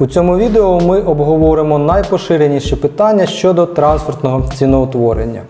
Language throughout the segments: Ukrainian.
У цьому відео ми обговоримо найпоширеніші питання щодо транспортного ціноутворення.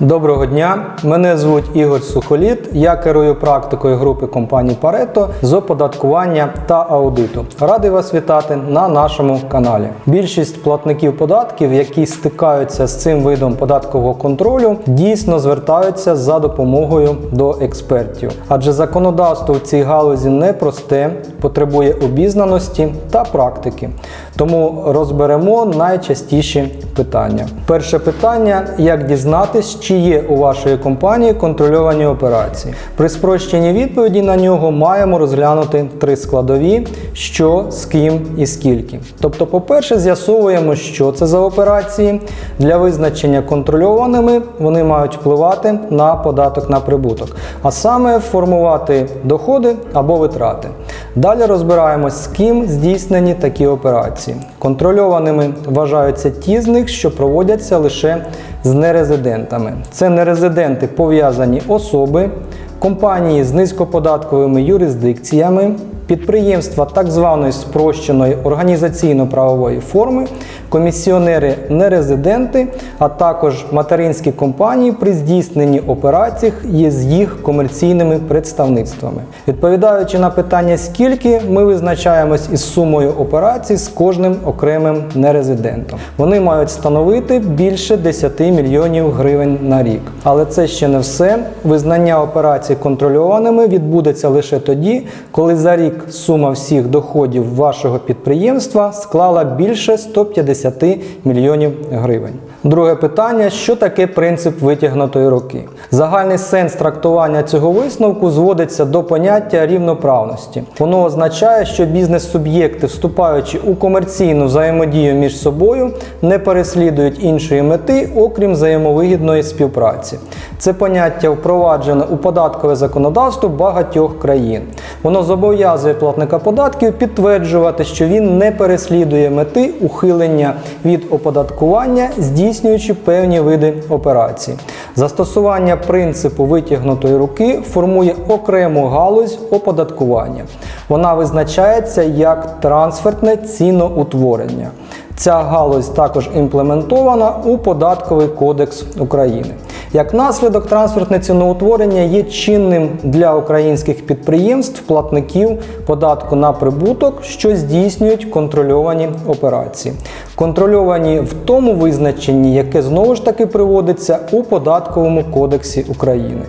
Доброго дня! Мене звуть Ігор Сухоліт. Я керую практикою групи компаній Pareto з оподаткування та аудиту. Радий вас вітати на нашому каналі. Більшість платників податків, які стикаються з цим видом податкового контролю, дійсно звертаються за допомогою до експертів, адже законодавство в цій галузі непросте, потребує обізнаності та практики. Тому розберемо найчастіші питання. Перше питання: як дізнатись, чи є у вашої компанії контрольовані операції? При спрощенні відповіді на нього маємо розглянути три складові: що, з ким і скільки. Тобто, по-перше, з'ясовуємо, що це за операції. Для визначення контрольованими вони мають впливати на податок на прибуток, а саме формувати доходи або витрати. Далі розбираємось, з ким здійснені такі операції. Контрольованими вважаються ті з них, що проводяться лише з нерезидентами. Це нерезиденти пов'язані особи, компанії з низькоподатковими юрисдикціями, підприємства так званої спрощеної організаційно-правової форми, комісіонери нерезиденти, а також материнські компанії при здійсненні операцій є з їх комерційними представництвами. Відповідаючи на питання, скільки ми визначаємось із сумою операцій з кожним окремим нерезидентом. Вони мають становити більше 10 мільйонів гривень на рік. Але це ще не все. Визнання операцій контрольованими відбудеться лише тоді, коли за рік сума всіх доходів вашого підприємства склала більше 150 мільйонів гривень. Друге питання: що таке принцип витягнутої руки? Загальний сенс трактування цього висновку зводиться до поняття рівноправності. Воно означає, що бізнес-суб'єкти, вступаючи у комерційну взаємодію між собою, не переслідують іншої мети, окрім взаємовигідної співпраці. Це поняття впроваджено у податкове законодавство багатьох країн. Воно зобов'язує платника податків підтверджувати, що він не переслідує мети ухилення від оподаткування, здійснюючи певні види операцій. Застосування принципу витягнутої руки формує окрему галузь оподаткування. Вона визначається як трансфертне ціноутворення. Ця галузь також імплементована у податковий кодекс України. Як наслідок, трансфертне ціноутворення є чинним для українських підприємств, платників податку на прибуток, що здійснюють контрольовані операції. Контрольовані в тому визначенні, яке знову ж таки приводиться у податковому кодексі України.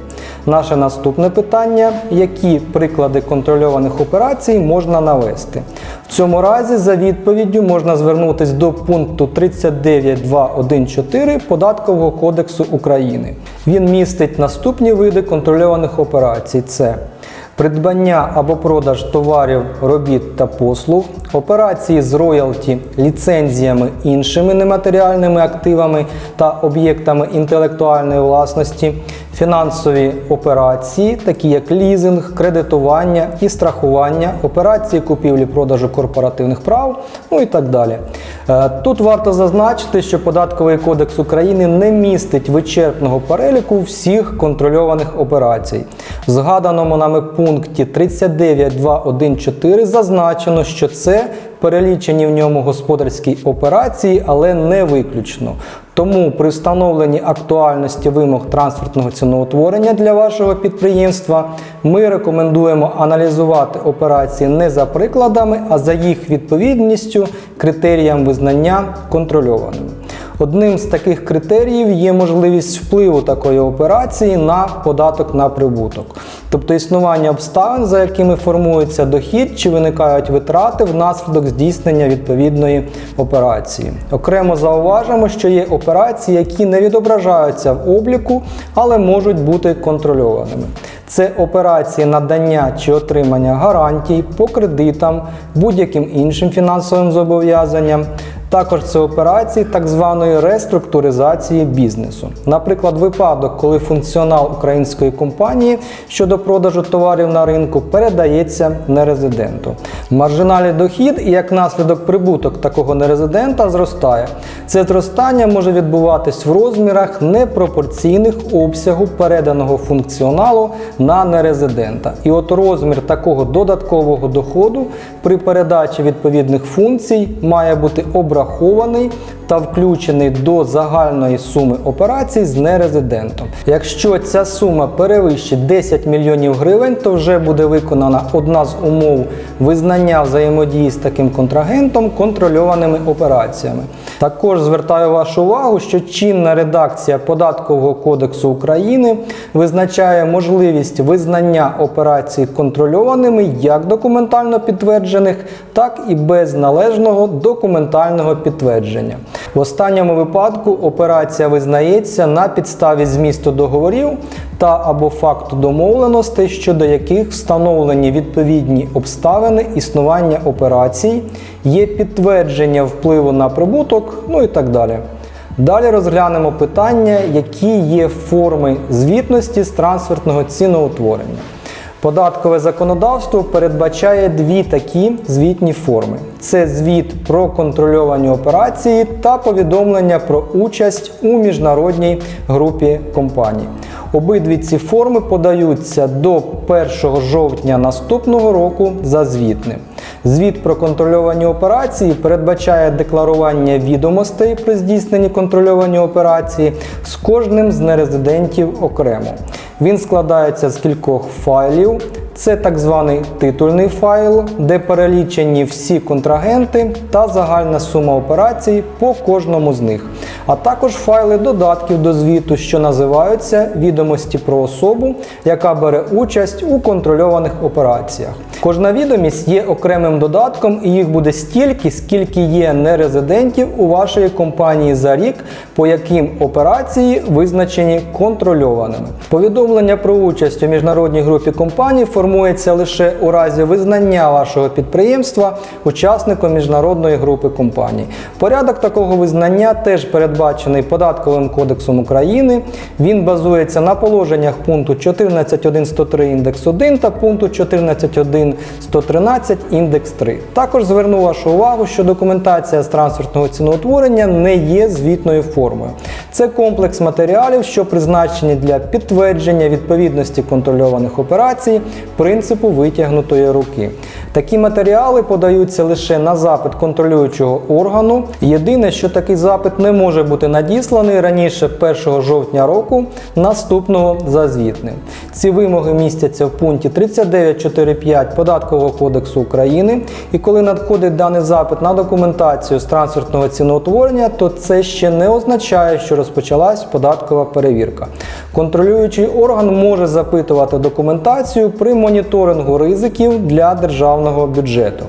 Наше наступне питання: які приклади контрольованих операцій можна навести? В цьому разі за відповіддю можна звернутися до пункту 39.2.1.4 Податкового кодексу України. Він містить наступні види контрольованих операцій: це придбання або продаж товарів, робіт та послуг, операції з роялті, ліцензіями, іншими нематеріальними активами та об'єктами інтелектуальної власності, фінансові операції, такі як лізинг, кредитування і страхування, операції купівлі-продажу корпоративних прав, ну і так далі. Е, Тут варто зазначити, що Податковий кодекс України не містить вичерпного переліку всіх контрольованих операцій. Згаданому нами пункті 39.2.1.4 зазначено, що це перелічені в ньому господарські операції, але не виключно. Тому при встановленні актуальності вимог трансфертного ціноутворення для вашого підприємства ми рекомендуємо аналізувати операції не за прикладами, а за їх відповідністю критеріям визнання контрольованими. Одним з таких критеріїв є можливість впливу такої операції на податок на прибуток, тобто існування обставин, за якими формується дохід чи виникають витрати внаслідок здійснення відповідної операції. Окремо зауважимо, що є операції, які не відображаються в обліку, але можуть бути контрольованими. Це операції надання чи отримання гарантій по кредитам, будь-яким іншим фінансовим зобов'язанням, Також це операції так званої реструктуризації бізнесу. Наприклад, випадок, коли функціонал української компанії щодо продажу товарів на ринку передається нерезиденту. Маржинальний дохід і як наслідок прибуток такого нерезидента зростає. Це зростання може відбуватись в розмірах непропорційних обсягу переданого функціоналу на нерезидента. І от розмір такого додаткового доходу при передачі відповідних функцій має бути обрахований та включений до загальної суми операцій з нерезидентом. Якщо ця сума перевищить 10 мільйонів гривень, то вже буде виконана одна з умов визнання взаємодії з таким контрагентом контрольованими операціями. Також звертаю вашу увагу, що чинна редакція Податкового кодексу України визначає можливість визнання операцій контрольованими як документально підтверджених, так і без належного документального підтвердження. В останньому випадку операція визнається на підставі змісту договорів та або факту домовленостей, щодо яких встановлені відповідні обставини існування операцій, є підтвердження впливу на прибуток, ну і так далі. Далі розглянемо питання, які є форми звітності з трансфертного ціноутворення. Податкове законодавство передбачає дві такі звітні форми: це звіт про контрольовані операції та повідомлення про участь у міжнародній групі компаній. Обидві ці форми подаються до 1 жовтня наступного року за звітним. Звіт про контрольовані операції передбачає декларування відомостей при здійсненні контрольовані операції з кожним з нерезидентів окремо. Він складається з кількох файлів. Це так званий титульний файл, де перелічені всі контрагенти та загальна сума операцій по кожному з них, а також файли додатків до звіту, що називаються відомості про особу, яка бере участь у контрольованих операціях. Кожна відомість є окремим додатком, і їх буде стільки, скільки є нерезидентів у вашої компанії за рік, по яким операції визначені контрольованими. Повідомлення про участь у міжнародній групі компаній формується лише у разі визнання вашого підприємства учасником міжнародної групи компаній. Порядок такого визнання теж передбачений Податковим кодексом України. Він базується на положеннях пункту 14.1.103 індекс 1 та пункту 14.1.113 індекс 3. Також зверну вашу увагу, що документація з трансфертного ціноутворення не є звітною формою. Це комплекс матеріалів, що призначені для підтвердження відповідності контрольованих операцій принципу витягнутої руки. Такі матеріали подаються лише на запит контролюючого органу. Єдине, що такий запит не може бути надісланий раніше 1 жовтня року, наступного за звітним. Ці вимоги містяться в пункті 39.4.5 Податкового кодексу України. І коли надходить даний запит на документацію з трансфертного ціноутворення, то це ще не означає, що розпочалась податкова перевірка. Контролюючий орган може запитувати документацію при моніторингу ризиків для державного бюджету.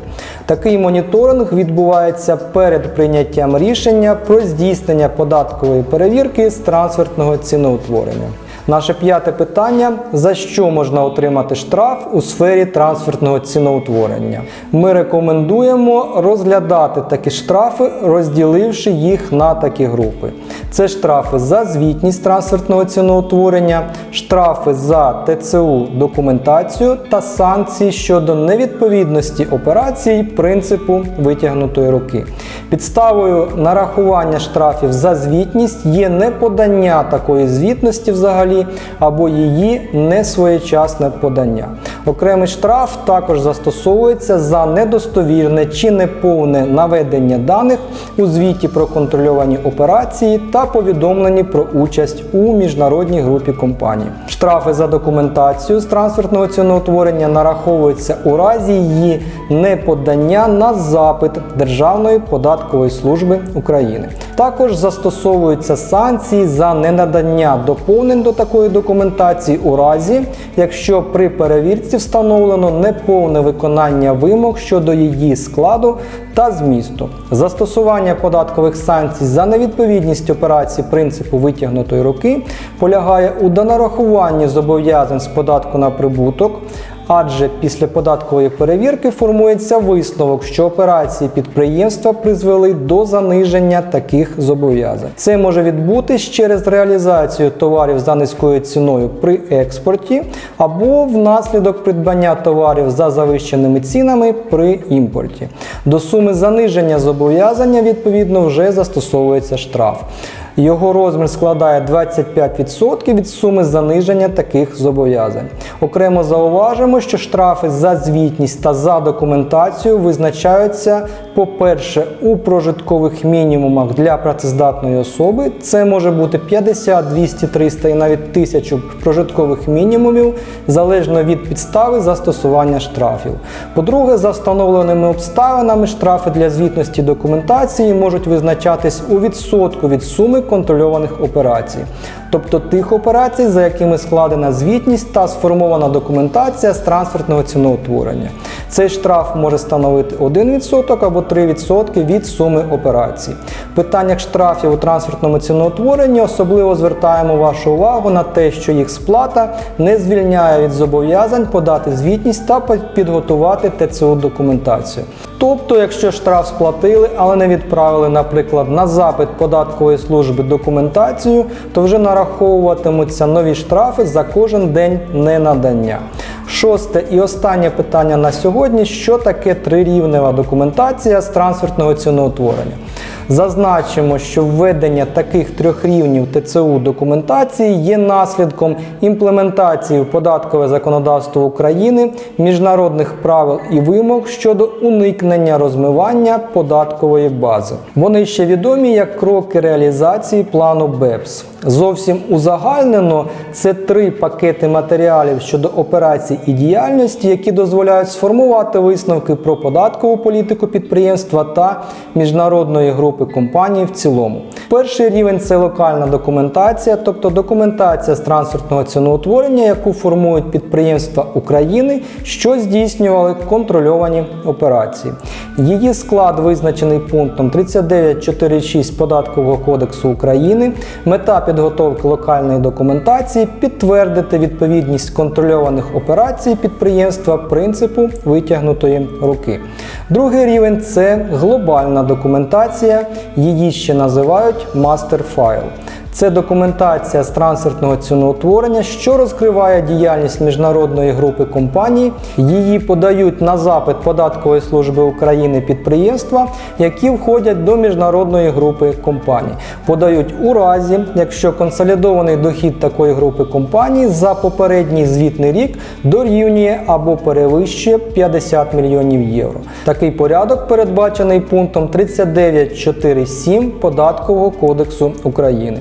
Такий моніторинг відбувається перед прийняттям рішення про здійснення податкової перевірки з трансфертного ціноутворення. Наше п'яте питання: за що можна отримати штраф у сфері трансфертного ціноутворення? Ми рекомендуємо розглядати такі штрафи, розділивши їх на такі групи. Це штрафи за звітність трансфертного ціноутворення, штрафи за ТЦУ документацію та санкції щодо невідповідності операцій принципу витягнутої руки. Підставою нарахування штрафів за звітність є неподання такої звітності взагалі або її несвоєчасне подання. Окремий штраф також застосовується за недостовірне чи неповне наведення даних у звіті про контрольовані операції та повідомлені про участь у міжнародній групі компаній. Штрафи за документацію з трансфертного ціноутворення нараховуються у разі її неподання на запит Державної податкової служби України. Також застосовуються санкції за ненадання доповнень до такої документації у разі, якщо при перевірці встановлено неповне виконання вимог щодо її складу та змісту. Застосування податкових санкцій за невідповідність операції принципу витягнутої руки полягає у донарахуванні зобов'язань з податку на прибуток адже після податкової перевірки формується висновок, що операції підприємства призвели до заниження таких зобов'язань. Це може відбутись через реалізацію товарів за низькою ціною при експорті або внаслідок придбання товарів за завищеними цінами при імпорті. До суми заниження зобов'язання відповідно вже застосовується штраф. Його розмір складає 25% від суми заниження таких зобов'язань. Окремо зауважимо, що штрафи за звітність та за документацію визначаються, по-перше, у прожиткових мінімумах для працездатної особи. Це може бути 50, 200, 300 і навіть 1000 прожиткових мінімумів, залежно від підстави застосування штрафів. По-друге, за встановленими обставинами штрафи для звітності документації можуть визначатись у відсотку від суми контрольованих операцій, тобто тих операцій, за якими складена звітність та сформована документація з трансфертного ціноутворення. Цей штраф може становити 1% або 3% від суми операцій. В питаннях штрафів у трансфертному ціноутворенні особливо звертаємо вашу увагу на те, що їх сплата не звільняє від зобов'язань подати звітність та підготувати ТЦУ документацію. Тобто, якщо штраф сплатили, але не відправили, наприклад, на запит податкової служби документацію, то вже нараховуватимуться нові штрафи за кожен день ненадання. Шосте і останнє питання на сьогодні: що таке трирівнева документація з трансфертного ціноутворення? Зазначимо, що введення таких трьох рівнів ТЦУ документації є наслідком імплементації в податкове законодавство України міжнародних правил і вимог щодо уникнення розмивання податкової бази. Вони ще відомі як кроки реалізації плану БЕПС. Зовсім узагальнено це три пакети матеріалів щодо операцій і діяльності, які дозволяють сформувати висновки про податкову політику підприємства та міжнародної групи компаній в цілому. Перший рівень це локальна документація, тобто документація з трансфертного ціноутворення, яку формують підприємства України, що здійснювали контрольовані операції. Її склад визначений пунктом 39.4.6 Податкового кодексу України. Мета підготовки локальної документації підтвердити відповідність контрольованих операцій підприємства принципу витягнутої руки. Другий рівень це глобальна документація, її ще називають мастер файл. Це документація з трансфертного ціноутворення, що розкриває діяльність міжнародної групи компаній. Її подають на запит податкової служби України підприємства, які входять до міжнародної групи компаній. Подають у разі, якщо консолідований дохід такої групи компаній за попередній звітний рік дорівнює або перевищує 50 мільйонів євро. Такий порядок передбачений пунктом 39.4.7 Податкового кодексу України.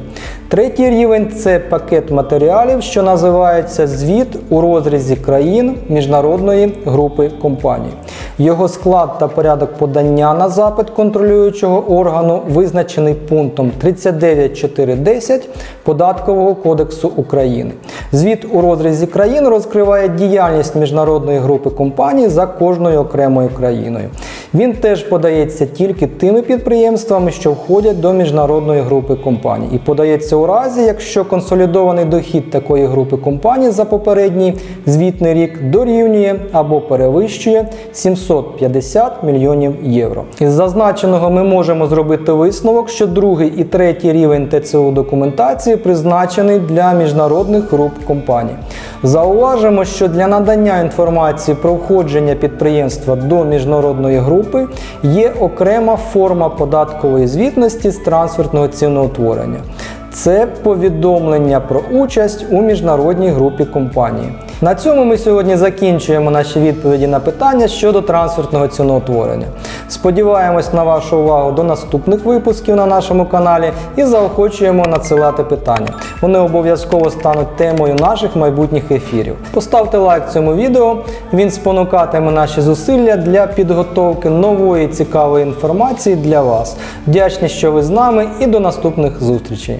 Третій рівень це пакет матеріалів, що називається звіт у розрізі країн міжнародної групи компаній. Його склад та порядок подання на запит контролюючого органу визначений пунктом 39.4.10 Податкового кодексу України. Звіт у розрізі країн розкриває діяльність міжнародної групи компаній за кожною окремою країною. Він теж подається тільки тими підприємствами, що входять до міжнародної групи компаній, і подається у разі, якщо консолідований дохід такої групи компаній за попередній звітний рік дорівнює або перевищує 750 мільйонів євро. Із зазначеного ми можемо зробити висновок, що другий і третій рівень ТЦУ документації призначений для міжнародних груп компаній. Зауважимо, що для надання інформації про входження підприємства до міжнародної групи є окрема форма податкової звітності з трансфертного ціноутворення. Це повідомлення про участь у міжнародній групі компанії. На цьому ми сьогодні закінчуємо наші відповіді на питання щодо трансфертного ціноутворення. Сподіваємось на вашу увагу до наступних випусків на нашому каналі і заохочуємо надсилати питання. Вони обов'язково стануть темою наших майбутніх ефірів. Поставте лайк цьому відео, він спонукатиме наші зусилля для підготовки нової цікавої інформації для вас. Вдячні, що ви з нами, і до наступних зустрічей.